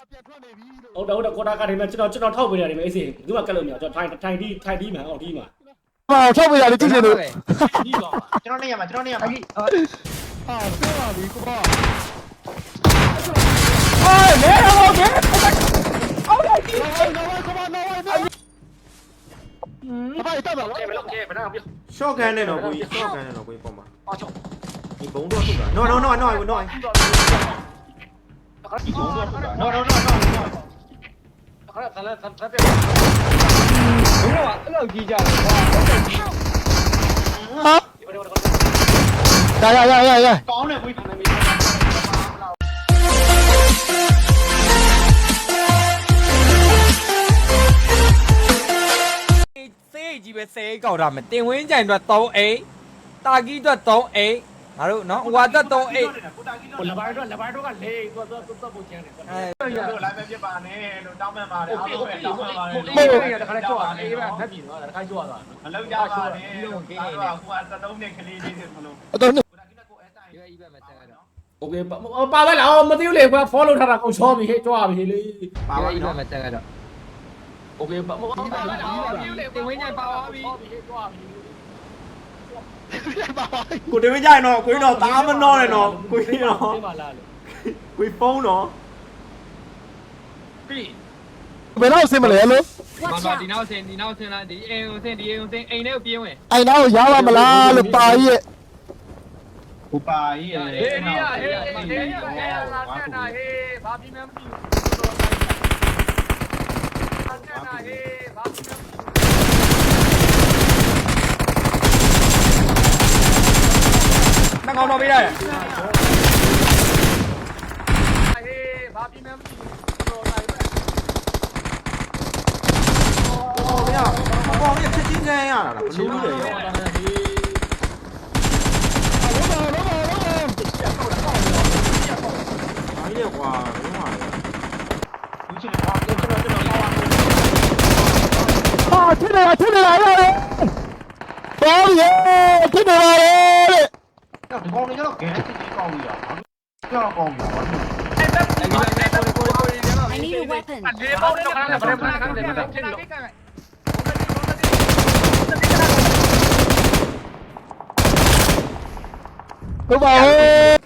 ဟုတ်တယ်ဟုတ်တယ်ခေါ်တာကတည်းကကျွန်တော်ကျွန်တော်ထောက်ပေးရတယ်မအေးစေဘူးကကက်လို့မရကျွန်တော်ထိုင်ထိုင်ဒီထိုင်ဒီမှာအောင်ဒီမှာဟောထောက်ပေးရတယ်ကြည့်နေလို့ဒီပါကျွန်တော်နေရမှာကျွန်တော်နေရမှာဟာပြောပါပြီကိုပါဟေးမဲတော့မဲအော်လိုက်ဒီနော်ကိုပါနော်ဟုတ်ပါတော့တော့ဘယ်လိုကဲဘယ်တော့ရှော့ကန်နဲ့တော့ကိုကြီးရှော့ကန်နဲ့တော့ကိုကြီးပုံပါအော်ချော့ဒီဘုံတော့ထုတ်တာနော်နော်နော်နော်နော် no အခါဒီဘုံတော့ no no no no အခါဆက်လက်ဆက်ပြဘယ်တော့အဲ့လိုကြီးကြလဲကွာဟာဒီဘယ်လိုရရရရရကောင်းတယ်ကိုကြီးခံနေပြီစေးကြီးပဲစေးကောက်တာမယ်တင်ဝင်းကြိုင်အတွက်3အိတ်တာကီအတွက်3အိတ် ငါတို့နော်ဟွာသက်38ဟိုလဘိုင်းတော့လဘိုင်းတော့ကလေသူကသူကပုံချမ်းတယ်အဲတို့လိုက်ပဲဖြစ်ပါနဲ့လို့တောင်းပန်ပါတယ်အားလုံးပဲတောင်းပန်ပါတယ်မဟုတ်ဘူးတခါလဲကြောက်တာအေးပဲဖက်ပြီနော်တခါကြောက်တာမလောက်ကြပါနဲ့ဒီလိုကိနေဟိုက73နဲ့ကလေးလေးတွေဆိုလို့အတော့ဒီအိပဲမတက်တော့ Okay ပါပါလားမသိဘူးလေကွာ follow ထားတာကုန်ချောပြီဟဲ့ကြွားပြီလေပါပါလားမတက်တော့ Okay ပါပါလားမသိဘူးလေတင်ဝင်းညပါပါပြီဟဲ့ကြွားပြီ ကိုတင်မကြရင်တော့ကိုကြီးတော့တားမနှောနဲ့တော့ကိုကြီးတော့ဒီမှာလာလို့ကိုကြီးဖုန်းတော့ပြီဘယ်တော့ဆင်းမလဲလို့မမဒီနောက်ဆင်ဒီနောက်ဆင်လာဒီအိမ်ကိုဆင်ဒီအိမ်ကိုဆင်အိမ်ထဲကိုပြေးဝင်အိုင်တော့ရောက်ရမလားလို့ပါကြီးရဲ့ဟိုပါကြီးရဲ့ဟေးဟေးဟေးဟေးဟေးဟေးလာတဲ့နာဟေးဘာပြီးမှမပြီးဘူးလာတဲ့နာဟေးဘာပြီးမှမပြီး နှကောင်တော့ပေးရတယ်ဟေးဘာပြီးမှမပြီးဘူးတော့လာတယ်ဟောဗျာဟောဗျာချက်ချင်းခံရတာလားဘလို့လဲရောလောပါလောပါလောပါအားရကွာဘယ်မှာလဲဘူးချင်တယ်ဟာကျွန်တော်ကျွန်တော်ဟောဟာထင်းနေတာထင်းနေတာရတယ်တော်ပြီထင်းနေတာလေ 이거는 이거 개새끼 찌꺼기야. 야, 거기야. I need a weapon. Cứu vào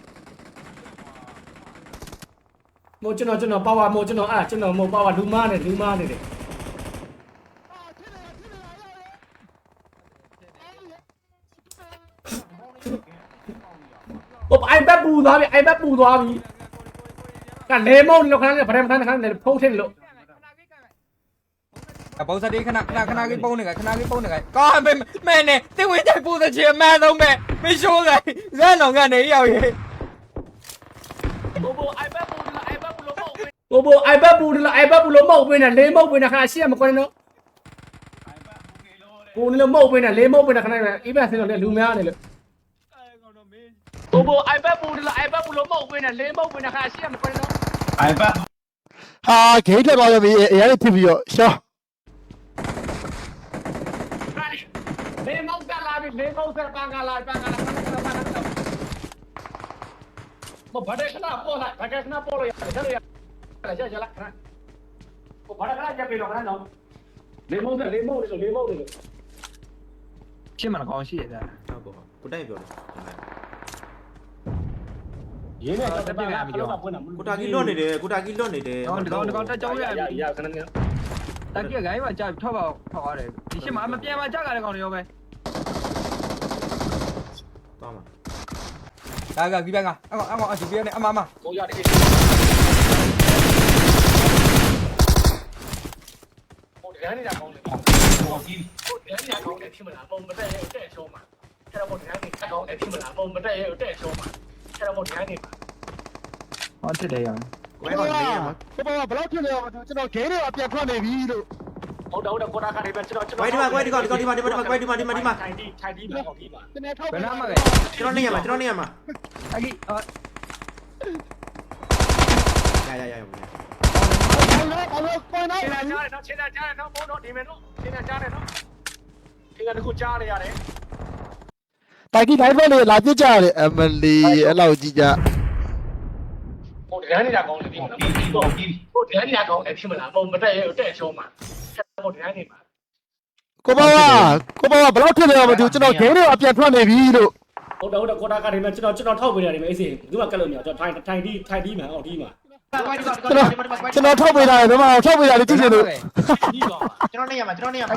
Một chân nào chân nào bao à một chân nào à chân nào một bao à Duma này Duma này này သွားပြီအိုင်ဘက်ပူသွားပြီကလေမုံလို့ခါနဲ့ဗရမခါနဲ့ခါနဲ့ဖုံးထင်းလို့အပုံစံဒီခဏခဏခဏလေးပုံနေကခဏလေးပုံနေကကောင်းပဲမဲနဲ့တင်ဝင်းကြိုင်ပူတဲ့ချေမဲဆုံးပဲမရှိုးကဇက်လောင်ကနေရောက်ရေဘိုဘိုအိုင်ဘက်ပူလို့အိုင်ဘက်ပူလို့မဟုတ်ဘူးဘိုဘိုအိုင်ဘက်ပူလို့အိုင်ဘက်ပူလို့မဟုတ်ဘူးနဲ့လေမုံပင်နဲ့ခါရှေ့မကွန်းနော်ပူလို့မဟုတ်ဘူးနဲ့လေမုံပင်နဲ့ခါနဲ့အေးဘက်ဆင်းလို့လူများနေလို့ ဘိုဘို iPad ပူတယ်လား iPad ပူလို့မဟုတ်ဘူးနဲ့လေးမဟုတ်ဘူးနဲ့ခါရှိရမခွင့်တော့အိုင်ဘတ်ဟာဂိတ်တက်သွားရပြီအရင်ဖြစ်ပြီးတော့ရှောလေးမဟုတ်ကလာပြီလေးမဟုတ်ဆက်ပန်းကလာပန်းကလာပန်းကလာပန်းကလာမဘာတဲ့ခဏပေါ်လာဘာတဲ့ခဏပေါ်လို့ရတယ်ဆက်ရရတယ်ဆက်ရလာခဏကိုဘာတဲ့ခဏချက်ပြီးတော့ခဏတော့လေးမဟုတ်တယ်လေးမဟုတ်တယ်ဆိုလေးမဟုတ်တယ်လို့ရှင်းမကောင်းရှိရတာဟုတ်ကောကိုတိုင်ပြောတယ် ရင်းနဲ့တော့တက်ပြပြီးတော့ကိုတာကြီးလွတ်နေတယ်ကိုတာကြီးလွတ်နေတယ်တော့ဒီကောင်ဒီကောင်တက်ကြောင်းရပြီရခဏနေတက်ကခိုင်းမှာကြာထောက်ပါထောက်ရတယ်ဒီရှင်းမှာမပြန်မှာကြာကြတဲ့ကောင်တွေရောပဲသွားမှာဒါကဒီဘက်ကအကောင်အကောင်အစီပြနေအမမကိုရတယ်ဟိုတရားနေတာကောင်းတယ်ဟိုတရားနေတာကောင်းတယ်ဖြစ်မလားပုံမတက်ရဲ့တဲ့ရှုံးမှာအဲ့တော့ဟိုတရားနေတာကောင်းတယ်ဖြစ်မလားပုံမတက်ရဲ့တဲ့ရှုံးမှာ အဲ့တော့ဟိုတရားနေဟောတက်တယ်ရကိုယ်ကနေရမှာဘယ်ဘလောက်ဖြစ်လဲကျွန်တော်ဂိတ်တွေကပြန်ထွက်နေပြီလို့ဟုတ်တော့ကိုတာခါလေးပဲကျွန်တော်ကျွန်ကိုယ်ဒီမှာကိုယ်ဒီကောင်ဒီကောင်ဒီမှာဒီမှာဒီမှာကိုယ်ဒီမှာဒီမှာဒီမှာထိုင်ဒီထိုင်ဒီမှာဟောဒီမှာတနေ့ထောက်ဘယ်နာမှာလဲကျွန်တော်နေရမှာကျွန်တော်နေရမှာအကြီးအော်ရရရရဘာလို့ဘာလို့ပေါ်နေခြေလဲလာကြားတယ်နော်ခြေလာကြားတယ်နော်ဘုံတော့ဒီမယ်နော်ခြေလာကြားတယ်နော်ခြေကတခုကြားနေရတယ် တိုင်ကြီး live လေးလာပြကြရတယ်အမလီအဲ့လောက်ကြည့်ကြဟိုတတရားနေတာကောင်းတယ်ဒီမှာပြီးပြီးပေါ့ပြီးဟိုတရားနေတာကောင်းတယ်ဖြစ်မလားပုံမတက်ရဲတက်ရှုံးမှာဟိုတရားနေမှာကိုဘောကကိုဘောကဘယ်လောက်ဖြစ်လဲမသိဘူးကျွန်တော်ဂိမ်းတွေအပြန်ထွက်နေပြီလို့ဟုတ်တယ်ဟုတ်တယ်ကိုတာကဒီမှာကျွန်တော်ကျွန်တော်ထောက်ပေးရတယ်မအေးစေဘူးမှကတ်လို့မရကျွန်တော်ထိုင်ထိုင်ဒီထိုင်ဒီမှာဟောဒီမှာကျွန်တော်ကျွန်တော်ထုတ်ပေးတာလေဒီမှာထုတ်ပေးတာလေကြည့်ချင်လို့ဒီတော့ကျွန်တော်နေရမှာကျွန်တော်နေရမှာ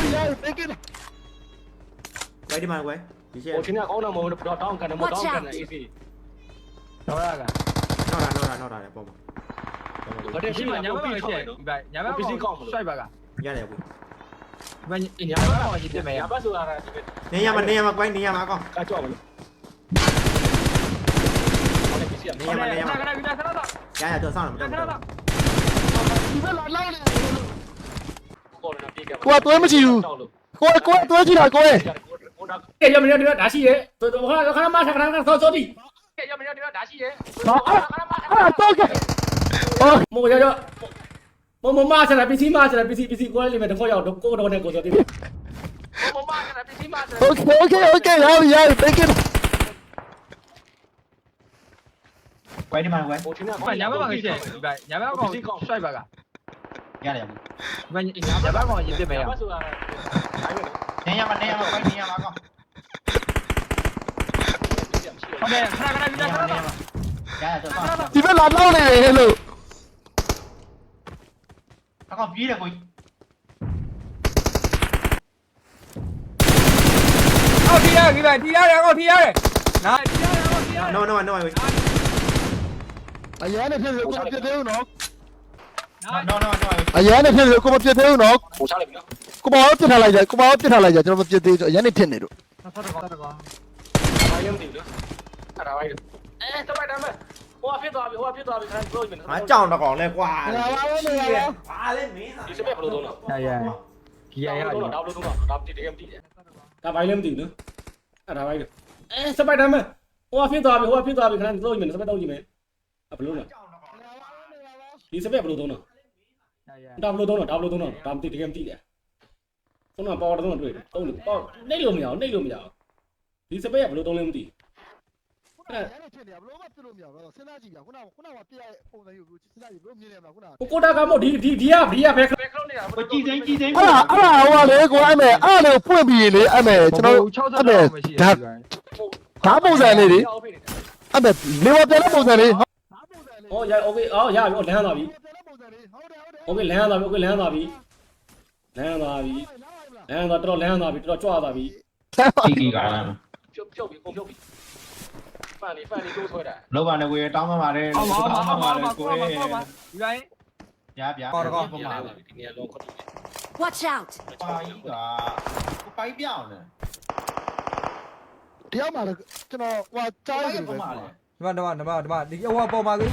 ဝိုင်းဒီမှာဝိုင်းဒီရှက်ဟိုချင်းကကောင်းတော့မဟုတ်တော့တောင်းကန်တယ်မတောင်းကန်တယ်အေးစီတော့ရကနောက်တာနောက်တာနောက်တာလေပေါ့မှာဘာတဲ့ရှိမှညာမပြီးရှက်ဒီဘက်ညာဘက်ဆိုင်ဘက်ကရတယ်ဘူးဘယ်ညာဘက်ကောင်ကြီးပြင်မယ်ရညာဘက်ဆိုတာဒီနေရမှာနေရမှာဝိုင်းနေရမှာကောင်းကကြောက်မလို့ဟိုလည်းပြီးစီနေရမှာနေရမှာခဏခဏခဏခဏတော့ရရတော့ဆောင်းတယ်မခဏတော်တော့ ကော်နာပြေးခဲ့ပါကိုကသွေးမချီဘူးကိုကကိုကသွေးချီတာကိုရဲ့ကိုတော့ကဲရမရတော့ဒါရှိရဲတော့ခါခါမခါခါသောသောတိကဲရမရတော့ဒါရှိရဲဟာဟာတော့ကဲအော်မောရရမမမဆရာပစ္စည်းမဆရာပစ္စည်းပစ္စည်းကိုလည်းလည်းတော့ရောက်တော့ကိုတော့နဲ့ကိုစောတိမမမဆရာပစ္စည်းမဆရာ Okay okay okay ရပြီရပြီ thank you ဝိုင်းနေမှာဝိုင်း我听到，ညာဘက်မှာရှိတယ်ဒီဘက်ညာဘက်ကောင် strike ဘက်က င်းဟုတ်တယ်ခဏခဏခဏခဏတော့ရရတော့ဆောင်းဒီဘက်လာလောက်နေတယ်လို့အကောင်ပြေးတယ်ကိုအော်ထီရတယ်ဒီဘက်ထီရတ no no no ဝိုင်းအရန်နဲ့ဖြစ်လို့ကိုမပြတ်သေးဘူးနော်နော်နော်နော်အရန်နဲ့ဖြစ်လို့ကိုမပြတ်သေးဘူးနော်ဟိုချလိုက်ပြီနော်ကိုဘောပြစ်ထားလိုက်ကြကိုဘောပြစ်ထားလိုက်ကြကျွန်တော်မပြတ်သေးဘူးအရန်နဲ့ဖြစ်နေလို့ဆက်တော့ဆက်တော့ဘာရုံးတည်လို့အဲ့ဒါပါရုံးအဲတပိုက်တမ်းဟိုဖြစ်သွားပြီဟိုဖြစ်သွားပြီခဏပြောပြမယ်ငါကြောင်တော့ကောင်လဲကွာနေပါဦးနေပါဦးဘာလဲမင်းဒီစပက်ဘယ်လိုသုံးတော့ရရဂီယာရတော့ဒါဘယ်လိုသုံးတော့ဒါတကယ်မသိတယ်ဒါဘိုင်းလည်းမသိဘူးနော်အဲ့ဒါဘိုင်းအဲစပိုက်တမ်းမဟိုဖြစ်သွားပြီဟိုဖြစ်သွားပြီခဏတော့ကြည့်မယ်စပိုက်တော့ကြည့်မယ်အဘလို့လဲဒီစပက်ဘယ်လိုသုံးတော့ရရ ဒါဘလို့သုံးတော့ဒါဘလို့သုံးတော့ဒါမသိတကယ်မသိတယ်သုံးတော့ပေါ်တော့သုံးတော့တွေ့တယ်သုံးလို့ပေါ့နှိပ်လို့မရအောင်နှိပ်လို့မရအောင်ဒီစပယ်ကဘလို့သုံးလဲမသိအဲ့ဒါဖြစ်နေရဘလို့မပြလို့မရဘူးတော့စဉ်းစားကြည့်ပြခုနကခုနကပြရပုံစံယူဘလို့စဉ်းစားကြည့်ဘလို့မြင်နေမှာခုနကကိုတာကမို့ဒီဒီဒီကဒီကဘယ်ခလုံးနေတာဘယ်ကြည်တိုင်းကြည်တိုင်းအဲ့ဒါအဲ့ဒါဟိုကလေကိုအဲ့မဲ့အဲ့လေပွင့်ပြီးလေအဲ့မဲ့ကျွန်တော်အဲ့မဲ့ဒါဒါပုံစံလေးလေအဲ့မဲ့လေဝပြန်တဲ့ပုံစံလေးဟုတ်ပုံစံလေးဟောရ okay အော်ရပြီအော်လမ်းလာပြီပုံစံလေးဟုတ်တယ် โอเคလမ်းသွားပြီโอเคလမ်းသွားပြီလမ်းသွားပြီလမ်းသွားတော်တော်လမ်းသွားပြီတော်တော်ကြွသွားပြီကြီးကြီးကလာဖြုတ်ဖြုတ်ပြီကုန်ဖြုတ်ပြီဖန်လေးဖန်လေးကိုဆွဲတာလောကနေဝေတောင်းမှပါတယ်ဟောဟောဟောဟောဟောဟောဒီတိုင်းပြပြပေါ်တော့ပေါ်မှာဒီနေရာလုံးခွတ်တယ် Watch out ပါကြီးကပိုင်ပြောင်းနေတယောက်မှာတော့ကျွန်တော်ဟိုကြားရတယ်ပဲဒီမှာဒီမှာဒီမှာဒီဟိုပေါ်မှာကလေး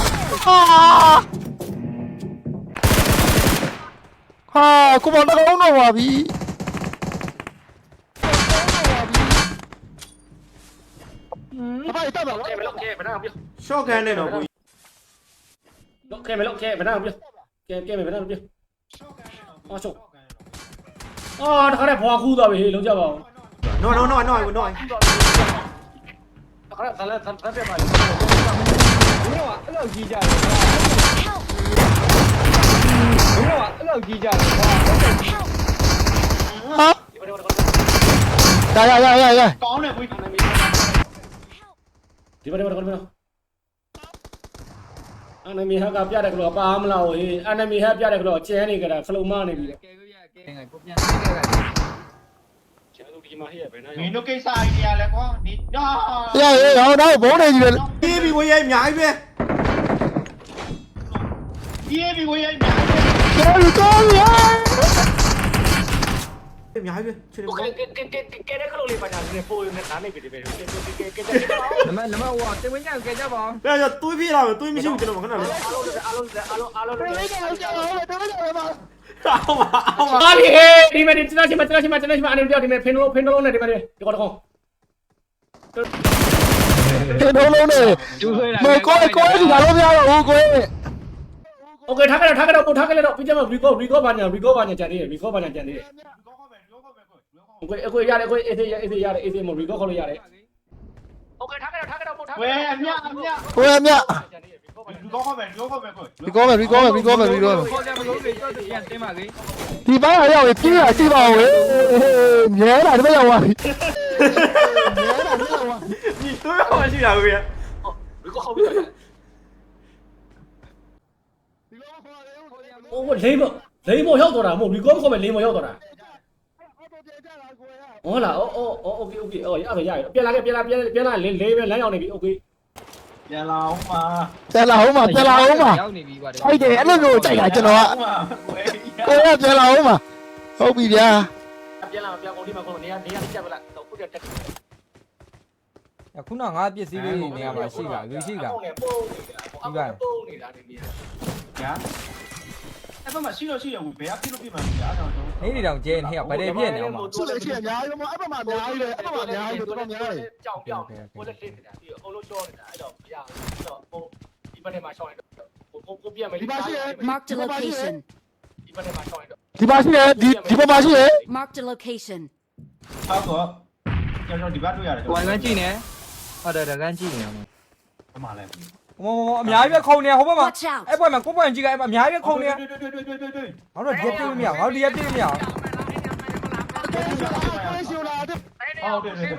ဟာဟာကိုဘောတော့နော်ပါပြီဘာလဲတက်ပါလားကဲမလို့ကဲမနာပြောရှော့ကန်နေတော့ကို။လောကဲမလောကဲမနာပြ။ကဲကဲမနာပြ။အော်ချုပ်။အော်တခါတည်းဘွားခူးသွားပြီဟေးလုံးကြပါဦး no no no no no ခါသလဲသလဲပြပါဘုရားအဲ့လိုကြီးကြ တယ်ဘုရားအဲ့လိုကြီးကြတယ်ကွာဟာရရရရရကောင်းတယ်ကို။ဒီမှာဒီမှာဒီမှာအန်နမီဟာကပြတဲ့ကလောပါမလားဟေးအန်နမီဟာပြတဲ့ကလောကျဲနေကြတာခလုံမနေပြီလေကဲကိုရကဲကိုပြန်နေခဲ့တယ်ကျန်တို့ဒီမှာဟဲ့ဘယ်နာမင်းတို့ကိစ္စအိုင်ဒီယာလဲကွာဒီတော့ရရဟောတော့ဘုံနေကြီးပဲပြေးပြီးဝေးရိုက်အများကြီးပဲ ပြေးပြီးကိုရိုက်များတော်တော်ရအများကြီးပဲချစ်တယ်ကဲပေါ့ကဲကဲကဲကဲတဲ့ခလုံးလေးပါညာနေပိုးနေနားနေပြီဒီပဲကဲကဲကဲကဲကဲနမနမဟိုတင်ဝင်ကြကဲကြပါအောင်ဒါကြတွေးပြေးလာမယ်တွေးမရှိဘူးကျွန်တော်ခဏလေးအားလုံးအားလုံးအားလုံးအားလုံးတော်လေးကတော့ကြောက်တော့တော်လေးကတော့ပါအောင်ပါအောင်ပါဟာဒီဒီမဲ့ဒီကျွန်တော်ရှိမှကျွန်တော်ရှိမှကျွန်တော်ရှိမှအနေနဲ့ဒီမဲ့ဖင်လုံးဖင်လုံးနဲ့ဒီမဲ့ဒီကောတကောဒီလုံးလုံးနဲ့ကျူးဆွဲတာမကိုကိုဒီကတော့မရတော့ဘူးကို โอเคထားကြတော့ထားကြတော့ပို့ထားကြတော့ပြီးကြမှာ recall recall ဘာညာ recall ဘာညာကြံသေးတယ် recall ဘာညာကြံသေးတယ်โอเคအကိုရတယ်အကိုအေးသေးအေးသေးရတယ်အေးသေးမ recall ခေါ်လို့ရတယ် โอเคထားကြတော့ထားကြတော့ပို့ထား ဝဲအမြအမြ ကိုရမြ လူကောင်းမယ်လူကောင်းမယ်ကို ဒီကောမယ်ဒီကောမယ်ဒီကောမယ်ဒီကောမယ် ခေါ်ကြမလို့လေတော့ပြန်တင်းပါလေ ဒီပိုင်းအရောက်ပြေးရကြည့်ပါဦးမြဲတာဒီဘက်ရောက်သွားပြီမြဲတာဒီဘက်ရောက်သွား ညီတွေးရမှရှိတာကိုရ ဒီကောဟုတ်ပြီ ဒီကောခေါ်တယ်โอ้လိမ့်မလိမ့်မရောက်တော့တာမဟုတ် recall ခေါ်မယ်လိမ့်မရောက်တော့တာအော်တော့ပြေးကြတာကိုရဟုတ်လားအော်အော်အော် okay okay အော်ရရရပြန်လာခဲ့ပြန်လာပြန်ပြန်လာလေးလေးပဲလမ်းရောက်နေပြီ okay ပြန်လာအောင်ပါပြန်လာအောင်ပါပြန်လာအောင်ပါရောက်နေပြီကွာဟုတ်တယ်အဲ့လိုမျိုးကြိုက်တာကျွန်တော်ကဝဲကိုရပြန်လာအောင်ပါဟုတ်ပြီဗျာပြန်လာပြန်ကုန်ဒီမှာကုန်နေရနေရချက်ပလားတော့ခုတည်းတက်ခုနငါပစ္စည်းလေးနေရာမှာရှိတာလူရှိတာပုံနေပုံနေတာပုံနေတာဒီနေရာ ညာအဲ့ဘက်မှာရှိတော့ရှိရဘူးဘယ်ကပြလို့ပြမှန်းကြာတော့တော့ နေနေတောင်ကျဲနေဟဲ့ဗတဲ့ပြည့်နေအောင်ပါရှိတယ်ရှိတယ်အများကြီးမအဲ့ဘက်မှာအများကြီးလေအဲ့ဘက်မှာအများကြီးတော်တော်များတယ်ကြောင်ပြောင်းကိုလက်လေးနေတာပြီးအကုန်လုံးရှော့နေတာအဲ့တော့မရဘူးတော့ဟိုဒီဘက်ထဲမှာရှော့နေတော့ကိုကိုပြမယ် Marked a location. ဒီဘက်ထဲမှာရှော့နေတော့ဒီပါရှိတယ်ဒီဒီဘက်မှာရှိတယ် Marked a location. ဟောတော့ကျွန်တော်ဒီဘက်တွေ့ရတယ်ဝိုင်းဝန်းကြည့်နေဟုတ်တယ်တကန်းကြည့်နေအောင်အမှလ ည်းဟိုအများကြီးပဲခုံနေဟိုဘက်မှာ Watch out. အဲ့ဘက်မှာကိုပွင့်ကြည့်ကအဲ့အများကြီးပဲခုံနေတွေ့တွေ့တွေ့တွေ့တွေ့တွေ့ငါတို့ဒီပြည့်မရငါတို့ဒီပြည့်မရဟုတ်တယ်တယ်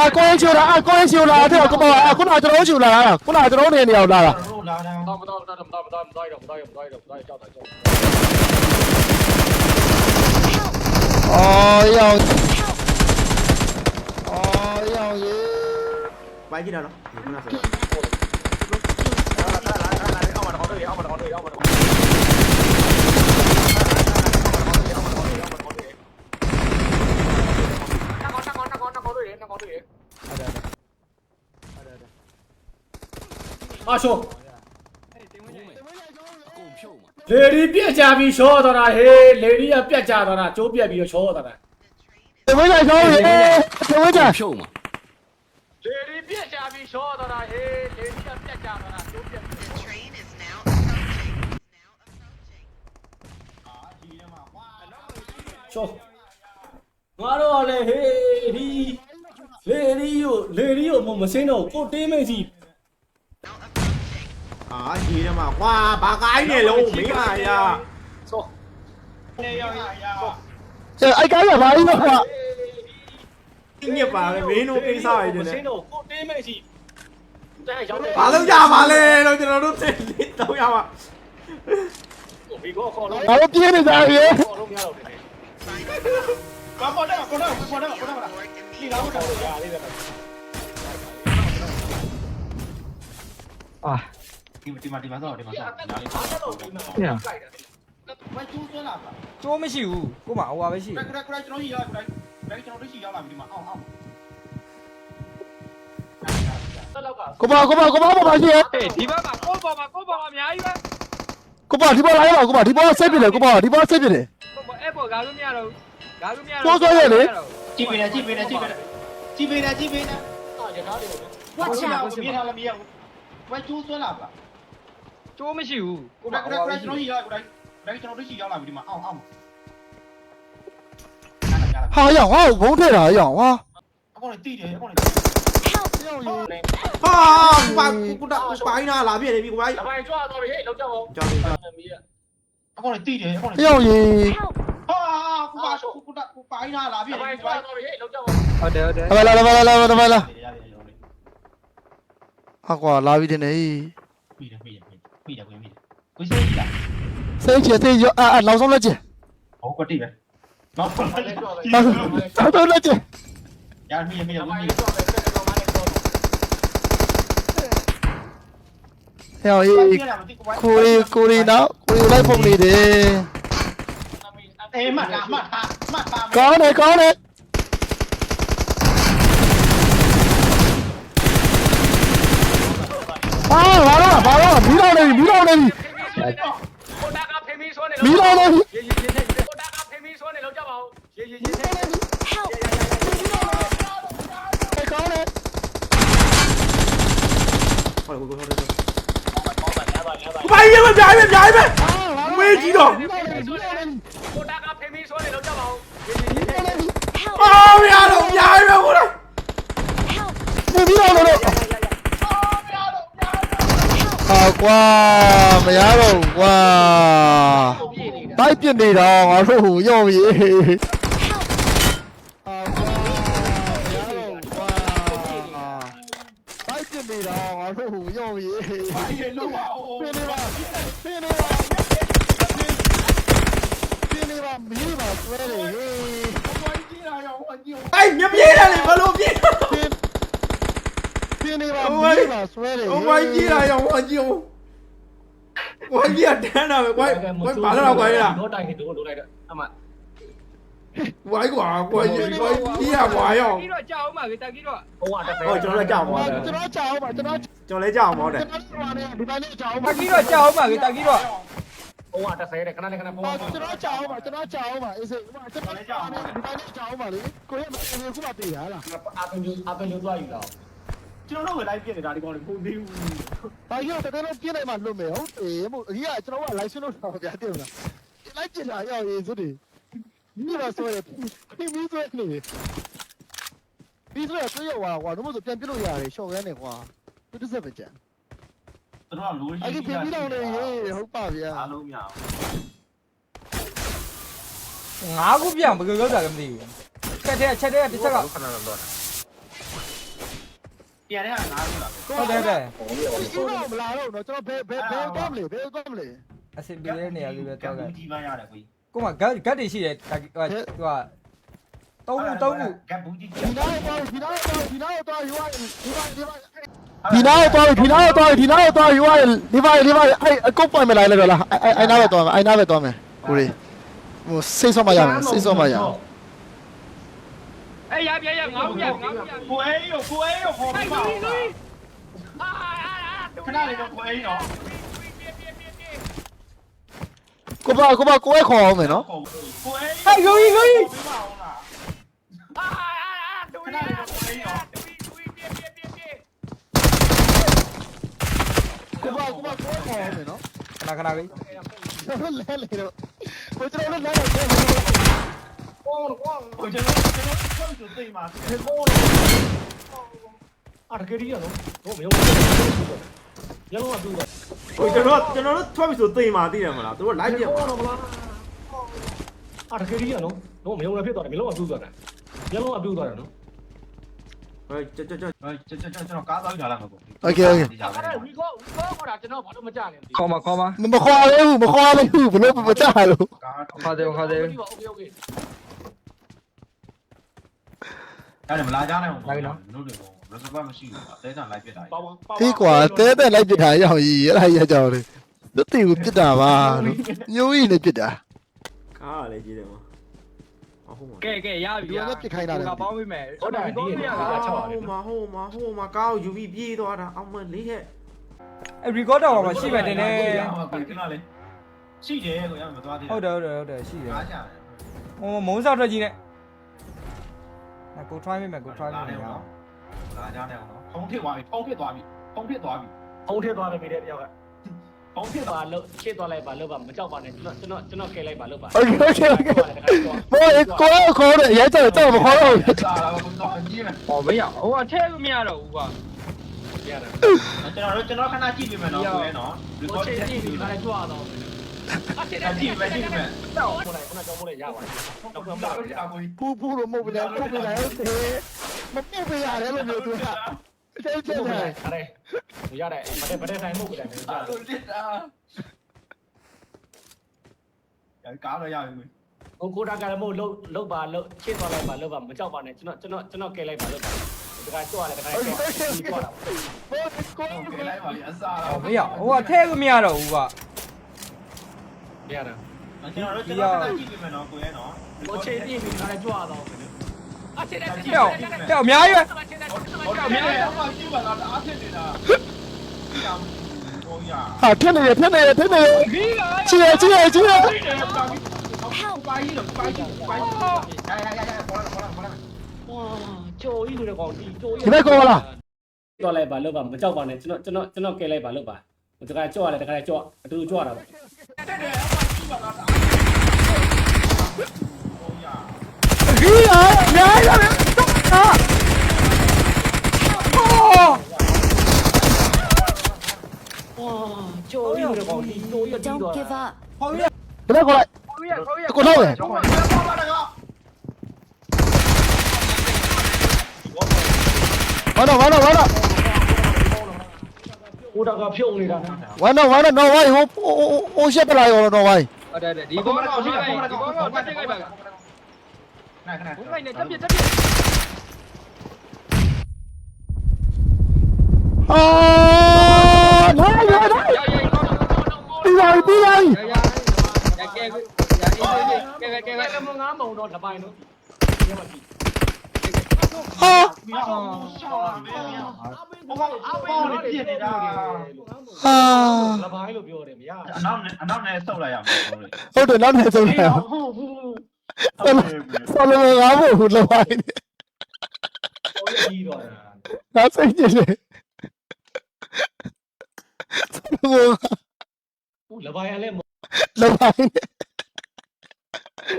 အကိုင်းချိုလာအကိုင်းချိုလာတဲ့ကမအခုနကျွန်တော်ချိုလာတာခုနကျွန်တော်နေနေအောင်လာတာတို့လာတယ်တော့မတော့တော့မတော့မတော့မတော့မတော့မတော့မတော့ကြောက်တာကြောက်အော်ရောင်အော်ရောင်ရေပိုက်ကြည့်တာနော်ဒီခုနဆိုအောက်မှာ တော့တွေ့ရအောက်မှာတော့တွေ့ရအောက်မှာတော့နောက်ကောနောက်ကောနောက်ကောတွေ့ရနောက်ကောတွေ့ရအာရှောလေဒီပြက်ကြပြီးရှော့တော့တာဟေးလေဒီကပြက်ကြတော့တာကျိုးပြက်ပြီးတော့ရှော့တော့တာတဝဲကြရောင်းရေတဝဲကြလေဒီပြက်ကြပြီးရှော့တော့တာဟေးလေဒီကပြက်ကြတော့တာကျိုးပြက်ပြီး train is now approaching. Now approaching. ရှော့ငါတော့လေဟေးဒီလေဒီကိုလေဒီကိုမစင်းတော့ကိုတေးမိတ်စီ Now approaching. အာကြီးတယ်မှာကွာဘာကိုင်းနေလုံးမင်းဟာရဆောနေရရရအဲ့ကိုင်းကဘာလို့လဲကွာညစ်ပါပဲမင်းတို့ကိစ္စရည်မနေစင်းတော့ကိုတေးမိတ်စီတဲ့ရောက်တယ်ဘာလို့ကြပါလဲလို့ကျွန်တော်တို့သိနေတော့ရပါဘီကောခေါ်လို့ငါတို့ပြေးနေကြရေခေါ်လို့မရတော့တယ် ဘာပေါ်တော့ပေါ်တော့ပေါ်တော့ပေါ်တော့ Report ဒီ immediately. တော့တော့ရလေးပဲအာဒီဒီမှာဒီမှာတော့ဒီမှာတော့ညာလေးအားတော့ဒီမှာကြိုက်တယ်ဝဲကျိုးသွင်းလာပါကျိုးမရှိဘူးကိုမဟိုပါပဲရှိခရခရခရကျွန်တော်ကြီးရောက်တိုင်းဘယ်ကျွန်တော်တို့ရှိရောက်လာပြီဒီမှာအောင်အောင်တက်လောက်ကကိုပါကိုပါကိုပါဘာမှရှိရဟေးဒီဘက်မှာကိုပေါ်မှာကိုပေါ်မှာအများကြီးပဲကိုပါဒီပေါ်လာရကိုပါဒီပေါ်ဆက်ပြတယ်ကိုပါဒီပေါ်ဆက်ပြတယ် ကိုပေါ်အဲ့ပေါ်ကားလို့မရတော့ကားလို့မရကြည့်ပေးတယ်ကြည့်ပေးတယ်ကြည့်ပေးတယ်ကြည့်ပေးတယ်ကြည့်ပေးတယ်ကြည့်ပေးတယ်အာရထားတယ် Watch ဘာ out. လို့မြေထားလဲမရဘူးဝဲကျိုးသွင်းလာပါကျိုးမရှိဘူးကိုခမရဟိုခရပါခရပဲကျွန်ရှိတော်ကြီးရောက်တိုင်းဘယ်ကျွန်တော်တို့ရှိရောက်လာပြီဒီမှာအောင်အောင်ဟာရောင်ဟာဘုံထည့်တာရောင်ဟာအကောင်တိတယ်အကောင်ရောင်ရေဟာပါကုတာပိုင်းနာလာပြည့်နေပြီကိုပိုင်းလပိုင်းကြွားတော့ဟေးလောက်ကြအောင်ကြောက်တယ်မီးရအကောင်တိတယ်အကောင်ရောင်ရေ ဟာကုပါကုတာကုပိုင်းနာလာပြီလပိုင်းကြွားတော့ဟေးလောက်ကြအောင်ဟုတ်တယ်ဟုတ်တယ်လာလာလာလာလာလာရတယ်ရတယ်ရတယ်ဟာကွာလာပြီတင်နေမိတယ်မိတယ်မိတယ်မိတယ်ကိုစိတ်ကြီးလားစိတ်ချစိတ်ရောအာနောက်ဆုံးလက်ချင်ဟုတ်ကတိပဲနောက်ဆုံးလပိုင်းကြွားပဲနောက်ဆုံးလက်ချင်ရမိရမိရလမိပိုင်းရကြွားပဲတဲ့ကောင်မလေးတော့ရောင်ရေကိုရီကိုရီနောက်ကိုရီလိုက်ပုံနေတယ် အေးမတ်လားမတ်ဟာမကောင်းတယ်ကောင်းတယ်အာဘာလို့ဘာလို့မီးတော့နေပြီမီးတော့နေပြီကိုတာကဖေမီဆိုနေမီးတော့နေ Mira, đụng dài ra của đây. Mày biết đâu đâu đâu. À quá, mày á đâu quá. Tái tiền đi đâu, à rủ vô gì. Tái tiền đi đâu, à rủ vô gì. Tái tiền đi đâu, à rủ vô gì. ยไม่ย้ายไม่ မေးကြည့်တော့ မီးတော့နေပြီ ကိုတာကဖေမီဆိုနေလောက်ကြပါဦး မီးတော့နေပြီ Help! อ้าวไม่เอาတော့ย้ายไม่กูเลย Help! မီးတော့နေတော့ဟာကွာမရတော့ဘူးကွာတိုက်ပြစ်နေတော့ငါတို့ဟိုရော့ပြီ Help! အာကွာမရတော့ဘူးကွာတိုက်ပြစ်နေတော့ငါတို့ဟိုရော့ပြီ เห็นลูกอ่ะโอ้ ပြင်းနေပါပြင်းနေပါပြင်းနေပါမီးပါဆွဲတယ်ဟေး ไอ้เมียပြေးတယ်လေဘလို့ပြေး ပြင်းပြင်းနေပါမီးပါဆွဲတယ် โอ้ยပြေးတာရောဟောကြည့်ဦးဝိုင်းကြီးတန်းတာပဲဝိုင်းဝိုင်းဘာလဲတော့ကွာရ တော့တိုင်းနေတော့လို့လိုက်တော့အမ ဝိုင်းကွာကွာကြီးဝိုင်းကြီးရကွာရော ပြီးတော့ကြောက်အောင်ပါကေတာကြီးတော့ဘုံကတစ်ဖက် ဟောကျွန်တော်လည်းကြောက်ပါ ကျွန်တော်ကြောက်ပါကျွန်တော် ကျွန်တော်လည်းကြောက်ပါတဲ့ ကျွန်တော်ပါနေဒီပိုင်းနဲ့ကြောက်ပါ တာကီတော့ကြောက်အောင်ပါကေတာကီတော့ ဘုံကတစ် ဖက်တဲ့ခဏလေးခဏဘုံကကျွန်တော်ကြောက်ပါကျွန်တော်ကြောက်ပါအေးစေကျွန်တော်ကြောက်ပါဒီပိုင်းနဲ့ကြောက်ပါလေကိုရမင်းခုမှတည်ရလားအာပင်အာပင်လို့သွားယူတော့ကျွန်တော်တို့ပဲလိုက်ပြစ်နေတာဒီကောင်လေးပုံသေးဘူးဒါကြီးတော့တကယ်လို့ပြင်းနိုင်မှလွတ်မယ်ဟုတ်အေးမို့အကြီးကကျွန်တော်က live လို့တော့ဗျာတင်မလားလိုက်ပြလာရောက်ရေးစွတ်တယ်ဒီမှာဆိုရပြီမီးဆွဲနေပြီးဆိုရတွေ့ရွာကွာတို့မို့ဆိုပြန်ပြလို့ရတယ်ရှော့ရမ်းနေကွာသူတစ်စက်ပဲကြံကျွန် တော်ကလိုအဲ့ဒီပြင်ပြီးတော့လေဟေးဟုတ်ပါဗျာအားလုံးမရအောင်ငါးခုပြန်ဘယ်လိုလုပ်တာလဲမသိဘူးချက်တဲ့ချက်တဲ့တစ်ချက်ကခဏတော့တော့ပြန်ရတာငါးခုလားဟုတ်တယ်တဲ့ဒီတော့မလာတော့တော့ကျွန်တော်ဘယ်ဘယ်ဘယ်တော့မလဲဘယ်တော့မလဲအစင်ပြေတဲ့နေရာလေးပဲတောက်ကကြီးပန်းရတယ်ကိုကိုမဂတ်ဂတ်တွေရှိတယ်တာကီဟိုဟိုတုံးခုတုံးခုကပ်ဘူးကြီးဒီနားတော့ဒီနားတော့ဒီနားတော့ယူရဒီနား ဒီနားဒီနားတော့ဒီနားတော့ဒီနားတော့ယူရဒီပါဒီပါအဲ့အကုတ်ပွင့်မလိုက်လဲတော့လားအဲ့အဲ့နားပဲတော့မယ်အဲ့နားပဲတော့မယ်ကိုရီဟိုစိတ်ဆော့မရမယ်စိတ်ဆော့မရအောင်အေးရပြရငါ့ပြငါ့ပြကိုအေးရောကိုအေးရောဟောပြီးပါဦးလားအာအာခဏလေးတော့ကိုအေးရောကိုပါကိုပါကိုယ်ခေါ်အောင်မယ်နော်ကိုအေးဟဲ့လူကြီးလူကြီး ပြီးပါဦးလား အာအာဒူ ခဏ ရီ လေးတော့ကိုအေးရော ဒူရီဒူရီပြပြပြပြ ကိုပါကိုပါကိုယ် ခေါ်အောင်မယ်နော်ခဏခဏလေးကျွန်တော်လဲလေတော့ကိုကျွန်တော်လဲလဲတယ်ကောင်းကောင်းကိုကျွန်တော်ကျွန်တော်ဆောက်ဆိုသိမှာအာတကယ်ကြီးရနော်တော့မယုံဘူးရလုံးကတူတော့ကိုကျွန်တော်ကျွန်တော်တို့ထွက်ပြီဆိုသိမှာသိတယ်မလားသူတို့လိုက်ပြကောင်းတော့မလားအာတကယ်ကြီးရနော်တော့မယုံလည်းဖြစ်သွားတယ်မလုံးကတူသွားတယ်ရလုံးကတူသွားတယ်နော် ဟဲ့ကျွန်တော်ကျွန်တော်ကျွန်တော်ကျွန်တော်ကားသွားကြလာမှာပေါ့ โอเคโอเค အဲ့ဒါဝီကောဝီကောခေါ်တာကျွန်တော်ဘာလို့မကြလဲ ခေါ်မခေါ်မ မခေါ်ရဘူးမခေါ်ရဘူးဘလို့မကြလို့ ကား ခေါ်တယ်ခေါ်တယ် โอเคโอเค အဲ့ဒါမလာကြနိုင်ဘူးလိုက်နော်တို့တွေက reserve မရှိဘူးအသေးချာလိုက်ပြတာ ပေါင်းပေါင်း ဒီကွာတဲတဲလိုက်ပြစ်တာရောက်ကြီးအဲ့ဒါရကြောင်လေသူတိကိုပြစ်တာပါလို့ညိုးကြီးနေပြစ်တာ ကားကလည်းကြီးတယ်မှာအ ဟုတ်မှာကဲကဲရပြီကပေါင်းပေးမယ်ဟုတ်တယ်ဒီကကချောက်ရတယ်ဟိုမှာဟိုမှာဟိုမှာကားကိုယူပြီးပြေးသွားတာအောင်မလေးဟဲ့အဲ record တော့မှာရှိမှတင်နေခဏလေးရှိတယ်ကိုရမသွားသေးဟုတ်တယ်ဟုတ်တယ်ဟုတ်တယ်ရှိတယ်ကားချတယ်ဟိုမုံစောက်ထွက်ကြီးနဲ့ငါကို try မိမယ်ကို try မိမယ်ရအောင်လာကြတယ်နော်ဖုံးဖြစ်သွားပြီဖုံးဖြစ်သွားပြီဖုံးဖြစ်သွားပြီအောင်ထည့်သွားတယ်မိတဲ့တယောက်က ဖုံးဖြစ်သွား ပါလို့ချစ်သွားလိုက်ပါလို့ပါမကြောက်ပါနဲ့ကျွန်တော်ကျွန်တော်ကျွန်တော်ကဲလိုက်ပါလို့ပါ โอเคโอเคโอเคဘောကိုခေါ်တယ်ရဲကြောင်တော့မခေါ်တော့ဘူး စားလာတော့ကြီးမယ် ဟောမရဟိုအထက်မရတော့ဘူးကွာ ရတယ် ကျွန်တော်ကျွန်တော်ခဏကြည့်ပြမယ်နော်ကိုရဲ့နော် ကိုချစ်ကြည့်ပြီးခါလေးကြွားတော့အချစ်ကြည့်ပဲကြည့်ပဲတော့ခဏခဏကြောင်းမို့လဲရပါတယ်တော့ပြန်ပါ တော့ကြာကို ပူပူလို့မဟုတ်ဘူးလေပူပူလိုက်တယ်မပူပြရတယ်လို့မျိုးသူကတဲတဲ ဟုတ် တဲ ကဲ့ ရရတယ်ဗတဲ့ဗတဲ့ဆိုင်မဟုတ်ကြတယ်မင်းကြားလို့လစ်တာရကားတော့ရပြီမင်းကိုကိုတာကလည်းမဟုတ်လုတ်လုတ်ပါလုတ်ချစ်သွားလိုက်ပါလုတ်ပါမကြောက်ပါနဲ့ကျွန်တော်ကျွန်တော်ကျွန်တော်ကဲလိုက်ပါလုတ်ပါတခါကျွတ်ရတယ်တခါကျွတ်ရတယ်ပေါ့ကိုကိုလိုက်ပါလေအစားတော့မရဟိုကထဲကမရတော့ဘူးကမရတာကျွန်တော်တို့ကျွန်တော်တို့ကြည့်ပြီမယ်နော်ကိုရဲနော်ကိုချေပြည့်ပြီခါလည်းကျွတ်ရတော့အချေတဲ့ပြောက်ပြောက်အများကြီးပဲ ဟုတ်တယ်မင်းလည်းတော့မှကြည့်ပါလားအားဖြစ်နေတာဟောရဟာဖြစ်နေရဖြစ်နေရဖြစ်နေရဒီကချီရချီရချီရပါကြီးတော့ပါကြီးပါကြီးရရရရပေါ်လာပေါ်လာပေါ်လာဟောကြိုကြီးလိုကောင်ဒီကြိုကြီးဒီဘက်ကောလားတော့လိုက်ပါလို့ပါမကြောက်ပါနဲ့ကျွန်တော်ကျွန်တော်ကျွန်တော်ကဲလိုက်ပါလို့ပါတခါကြောက်ရတယ်တခါကြောက်အတူတူကြောက်တာပါဒီရရရရတော့ Don't give up. Cái đấy còn lại. Tôi còn đâu này. Vào đâu, vào đâu, vào đâu. 우다가 병이라나. 와나 와나 너 와이 호 오시아빨라요 너 와이. 아네 이거 말아 오시아 말아 이거 말아 이거 말아. 나 그나. 뭔가 있네. 잡지 잡지. 아 လုံတော့လပိုင်းတော့ဒီမှာပြီဟာဘောဘောဘောလေးပြစ်နေတာဟာလပိုင်းလို့ပြောတယ်မရအနောက်အနောက်နဲ့ဆုတ်လိုက်ရမယ်ဟုတ်တယ်နောက်နဲ့ဆုတ်လိုက်ဟုတ်ဟုတ်ဆော်လုံးငါ့ဘူးလပိုင်းငါစိတ်ကြည့်တယ်ဆော်လုံးငါ့ဘူးလပိုင်းလည်းလပိုင်း